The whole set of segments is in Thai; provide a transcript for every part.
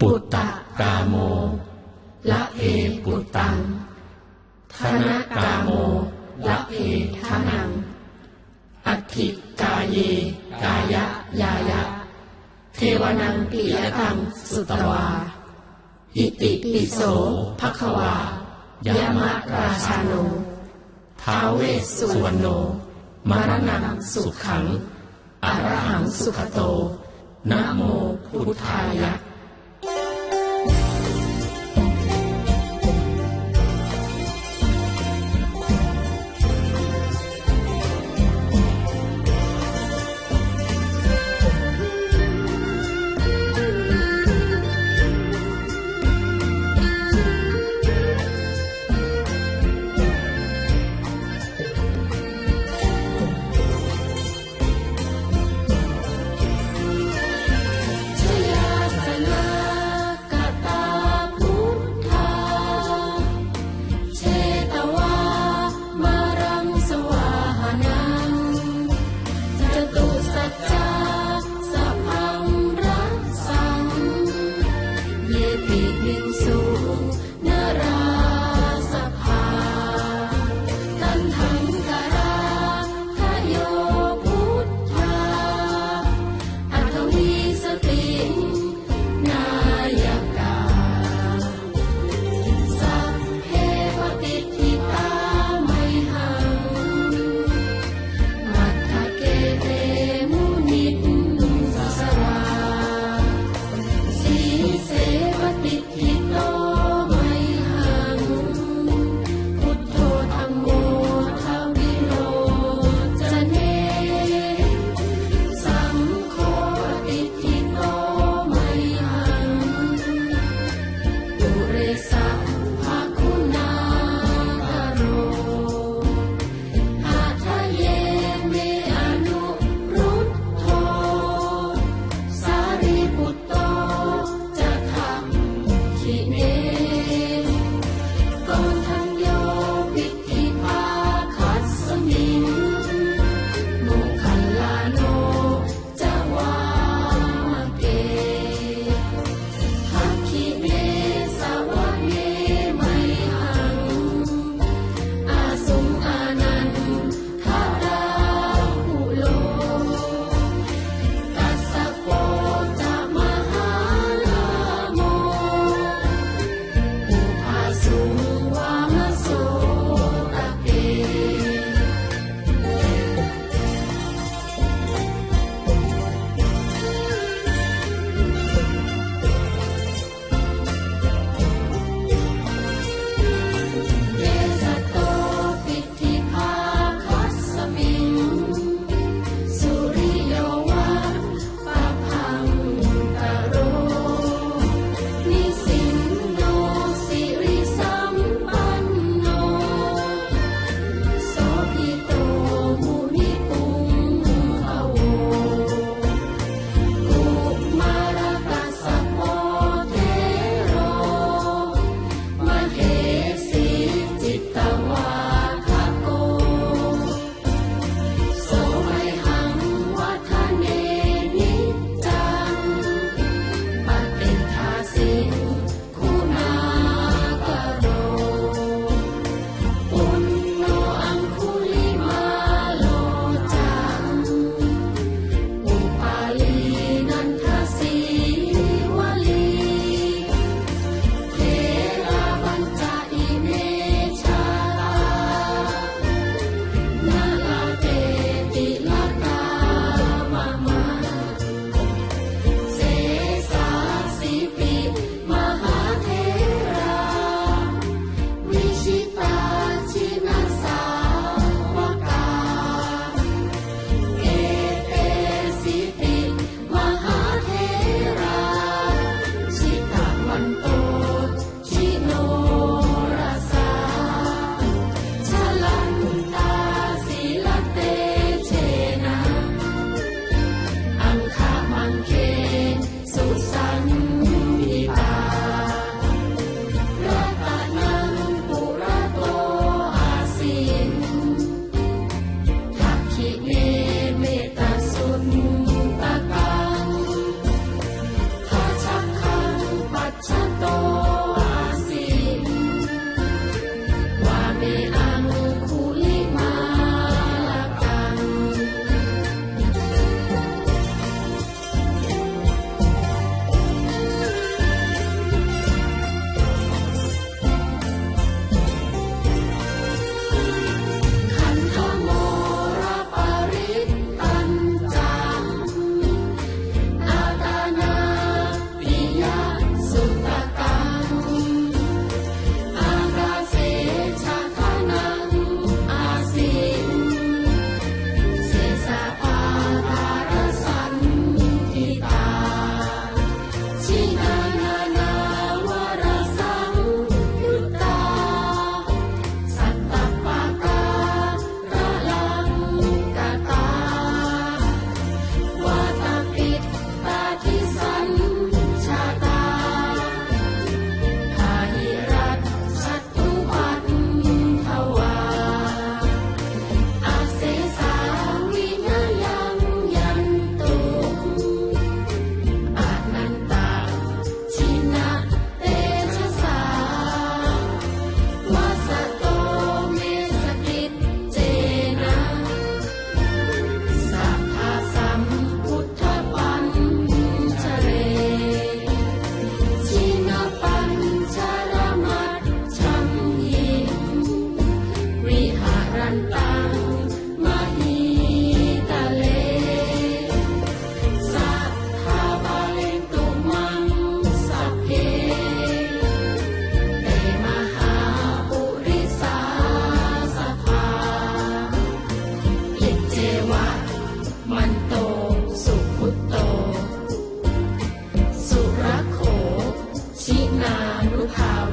ปุตตะกาโม ละเพปุตตังทนกาโม ละเพทนัง อัติกาเย กายะยายะ เทวนังปิยตังสุตวา อิติปิโสภควายามะราชาโนท้าวเวสสุวรรณโนมรณังสุขังอรหังสุขโตนะโมพุทธายะ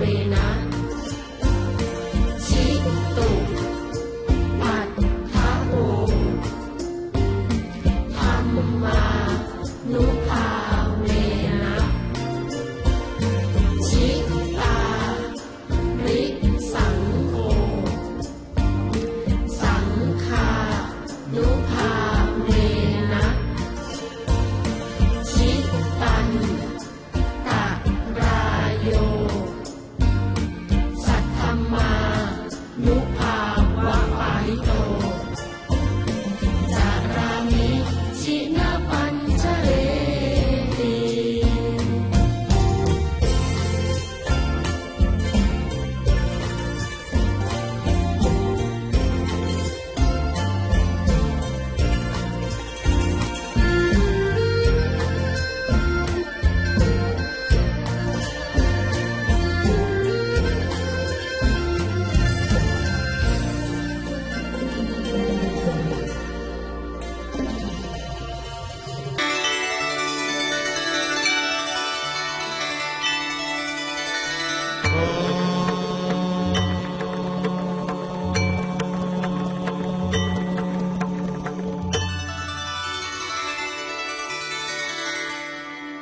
Queen. Uh.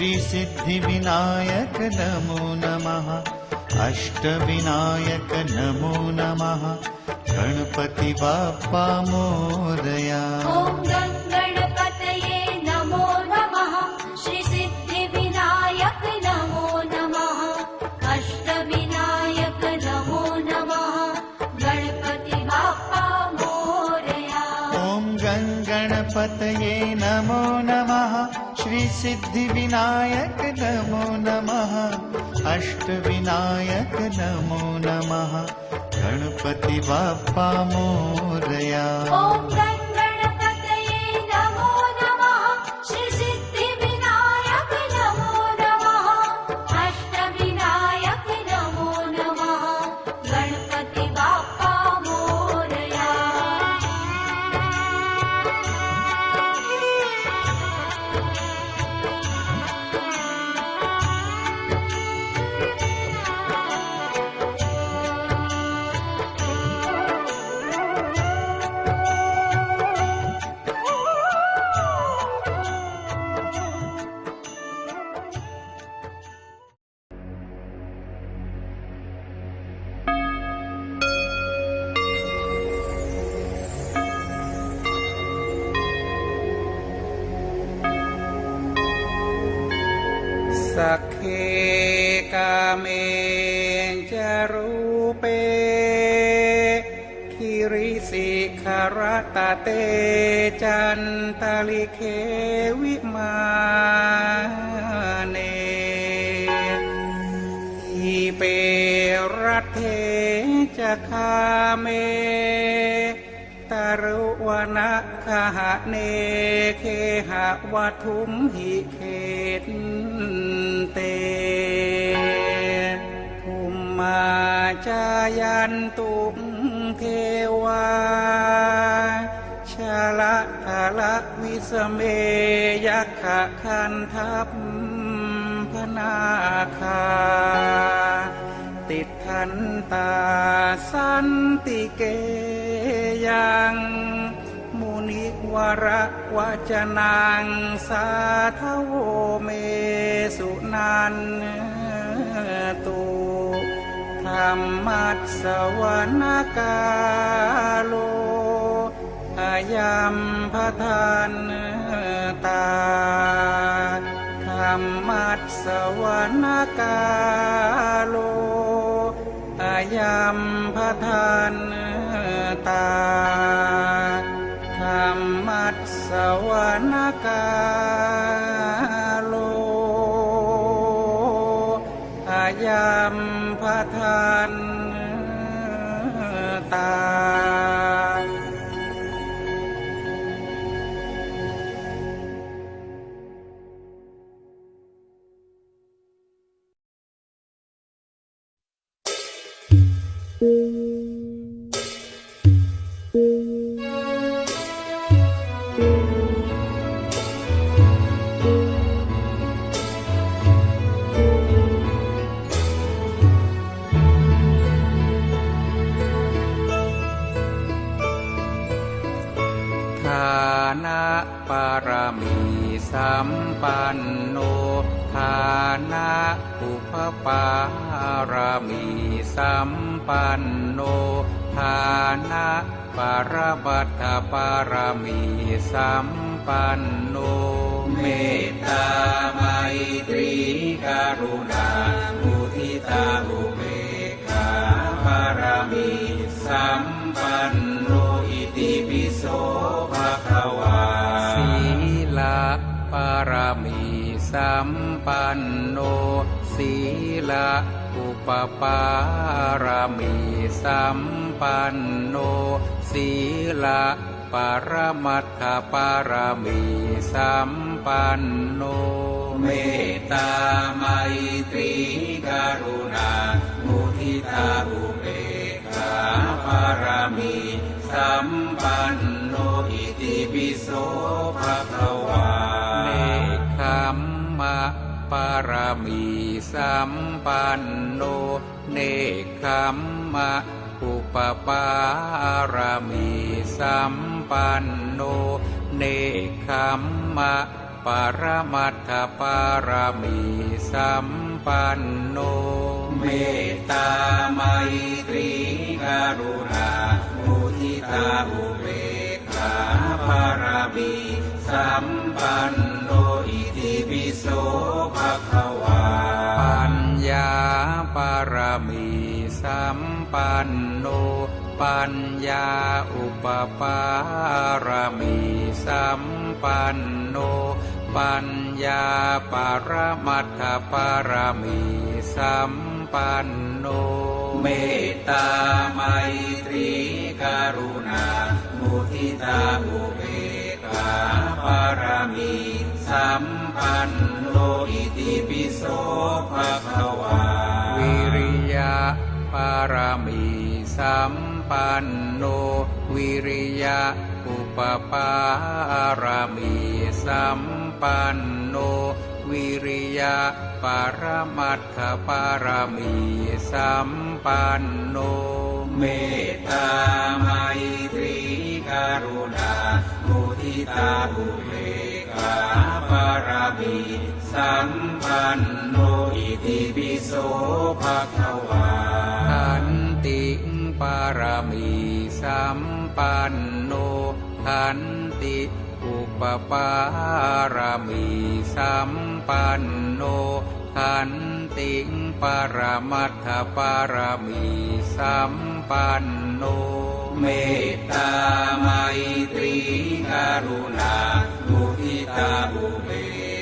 Shri Siddhivinayak नमो नमः। अष्टविनायक नमो नमः। गणपति बाप्पा मोरया श्रीसिद्धिविनायक नमो नमः। अष्टविनायक नमो नमः। गणपति बाप्पा मोरया สักเคกาเมจรูเปคิริสิคารตะเตจันตาลิเควิมาเนอิเปรัตเทจะคาเมตารุวนะคหะเนเคหะวัทุมหิเข มาจายันตุเทวาชาละทาละวิสเมยักขะคันทัพพนาคา ติดทันตาสันติเกยังมุนิวระวจนังสาทโวเมสุนันตุ รรมัสสวนกาโลอายัมพทานตาธรรมัสสวนกาโลอายัมพทานตา นะปารมีสัมปันโนฐานะอุปปารมีสัมปันโนฐานะปารบัตถปารมีสัมปันโน เมตตาไมตรีกรุณามุทิตาอุเบกขาปารมีสัมารมีสัมปันโนศีลาอุปปารมีสัมปันโนศีลาปรมัตถปารมีสัมปันโน เมตตาไมตรีกรุณา มุทิตาอุเบกขาปารมีสัมปันโนอิติปิโสภะคะวา เนคขมมะปารมีสัมปันโน เนคขมมะอุปปารมีสัมปันโน เนคขมมะปรมัตถปารมีสัมปันโน เมตตาไมตรีกรุณามุทิตาอุเบกขาภารมีสัมปันโน โสภะควา ปัญญาปารมีสัมปันโน ปัญญาอุปปารมีสัมปันโน ปัญญาปารมัตถปารมีสัมปันโน เมตตาไมตรีกรุณา มุทิตาอุเบารมีสัมปันโนวิริยะอุปปารมีสัมปันโนวิริยะปรมัตถปารมีสัมปันโนเมตตาไมตรีกรุณามุทิตาอุเบกาปารมีสัมปันโนอิติปิโสภะคะวาน ปารมีสัมปันโนขันติอุปปารมีสัมปันโนขันติปรมัตถปารมีสัมปันโน เมตตาไมตรีกรุณามุทิตาอุเบ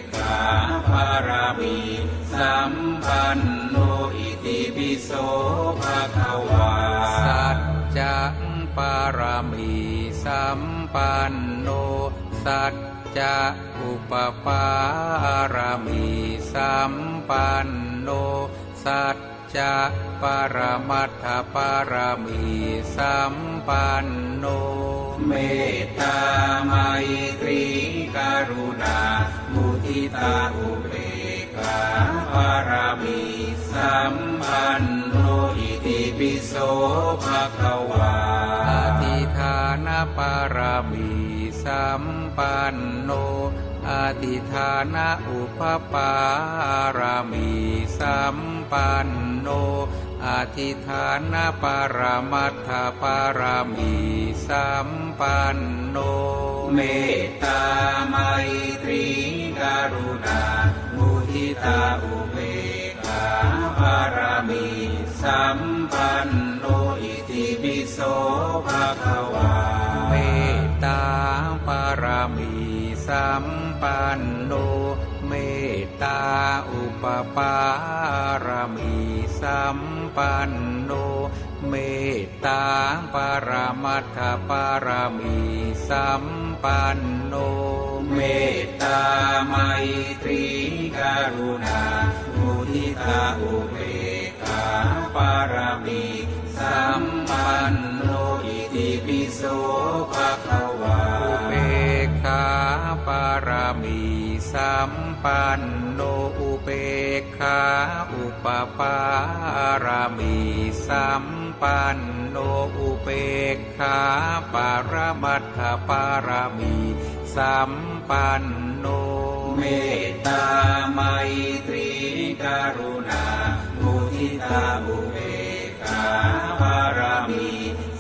กขาภารามีสัมปันโนอิ โสภะคะวาสัจจะปารามีสัมปันโนสัจจะอุปปารามีสัมปันโนสัจจะปรมัตถปารามีสัมปันโน เมตตาไมตรีกรุณามุทิตาอุเบกาปารามีสัมปันโนอิติปิโสภะคะวาอธิฐานปารามีสัมปันโนอธิฐานอุปปารามีสัมปันโนอธิฐานะปรมัตถปารามีสัมปันโน เมตตาไมตรีกรุณามุทิตาอุเบกขาปารมีสัมปันโนอิติปิโสภะคะวาเมตตาปารมีสัมปันโนเมตตาอุปปารมีสัมปันโนเมตตาปรมัตถปารมีสัมปันโน เมตตาไมตรี การุณามุทิตาอุเบกขาปารามีสัมปันโนอิติปิโสภะคะวาอุเบกขาปารามีสัมปันโนอุเบกขาอุปปารามีสัมปันโนอุเบกขาปารมัตถปารามีสัมปันโน เมตตาไมตรีกรุณามุทิตาอุเบกขาปารมี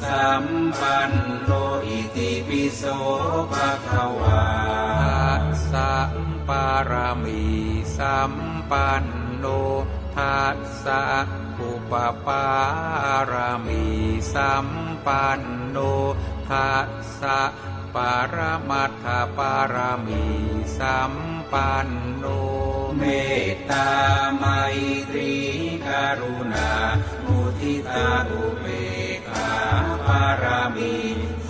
สัมปันโนอิติปิโสภะคะวาสัมปารามีสัมปันโนทัสสะอุปปารามีสัมปันโนทัสสะ ปารมัตถปารามีสัมปันโนเมตตาไมตรีกรุณา มุทิตาอุเบกขาปารามี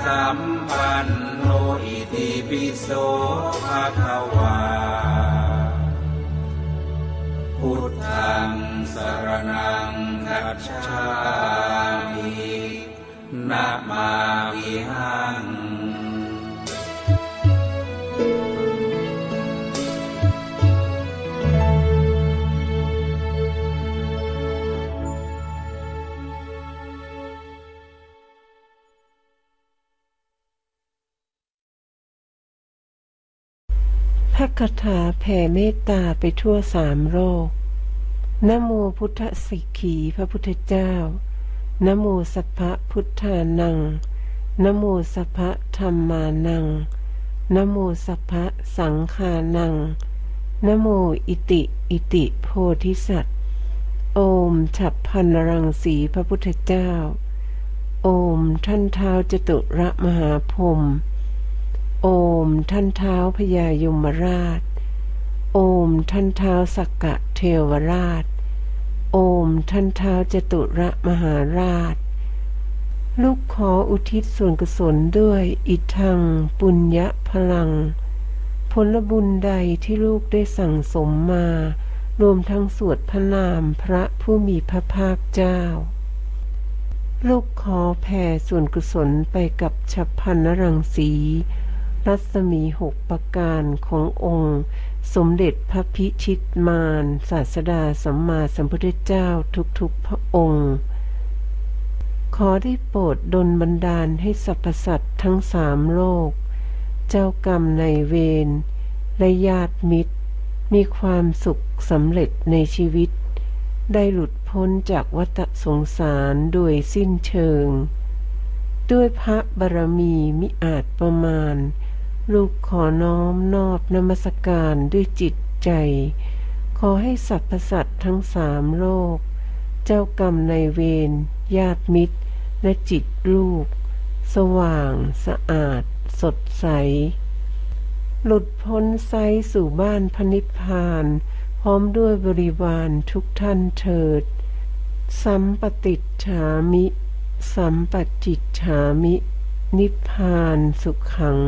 สัมปันโนอิติปิโสภะคะวาพุทธังสรณังคัจฉามินะมามิหัง ระคาถาแผ่เมตตาไปทั่วสามโลกนะโมพุทธสิกขีพระพุทธเจ้านะโมสัพพะพุทธานังนะโมสัพพะธรรมานังนะโมสัพพะสังขานังนะโมอิติอิติโพธิสัตว์ โอมฉับพันรังสีพระพุทธเจ้า โอมท่านเท้าจตุระมหาพรหม โอมท่านเท้าพญายมราช โอมท่านเท้าสักกะเทวราช โอมท่านเท้าจตุระมหาราช ลูกขออุทิศส่วนกุศลด้วยอิทังปุญญพลัง ผลบุญใดที่ลูกได้สั่งสมมา รวมทั้งสวดพระนามพระผู้มีพระภาคเจ้า ลูกขอแผ่ส่วนกุศลไปกับฉับพันนรังสี รัศมีหกประการขององค์ สมเด็จพระพิชิตมารศาสดาสัมมาสัมพุทธเจ้าทุกๆพระองค์ ขอได้โปรดดลบันดาลให้สรรพสัตว์ทั้งสามโลก เจ้ากรรมในเวรและญาติมิตร มีความสุขสำเร็จในชีวิต ได้หลุดพ้นจากวัฏสงสารโดยสิ้นเชิงด้วยพระบารมีมิอาจประมาณ ลูกขอน้อมนอบนมัสการด้วยจิตใจ ขอให้สรรพสัตว์ทั้งสามโลก เจ้ากรรมในเวรญาติมิตร และจิตลูก สว่าง สะอาด สดใส หลุดพ้นไซสู่บ้านพระนิพพาน พร้อมด้วยบริวารทุกท่านเถิด สัมปติฉามิ สัมปจิจฉามิ นิพพานสุขขัง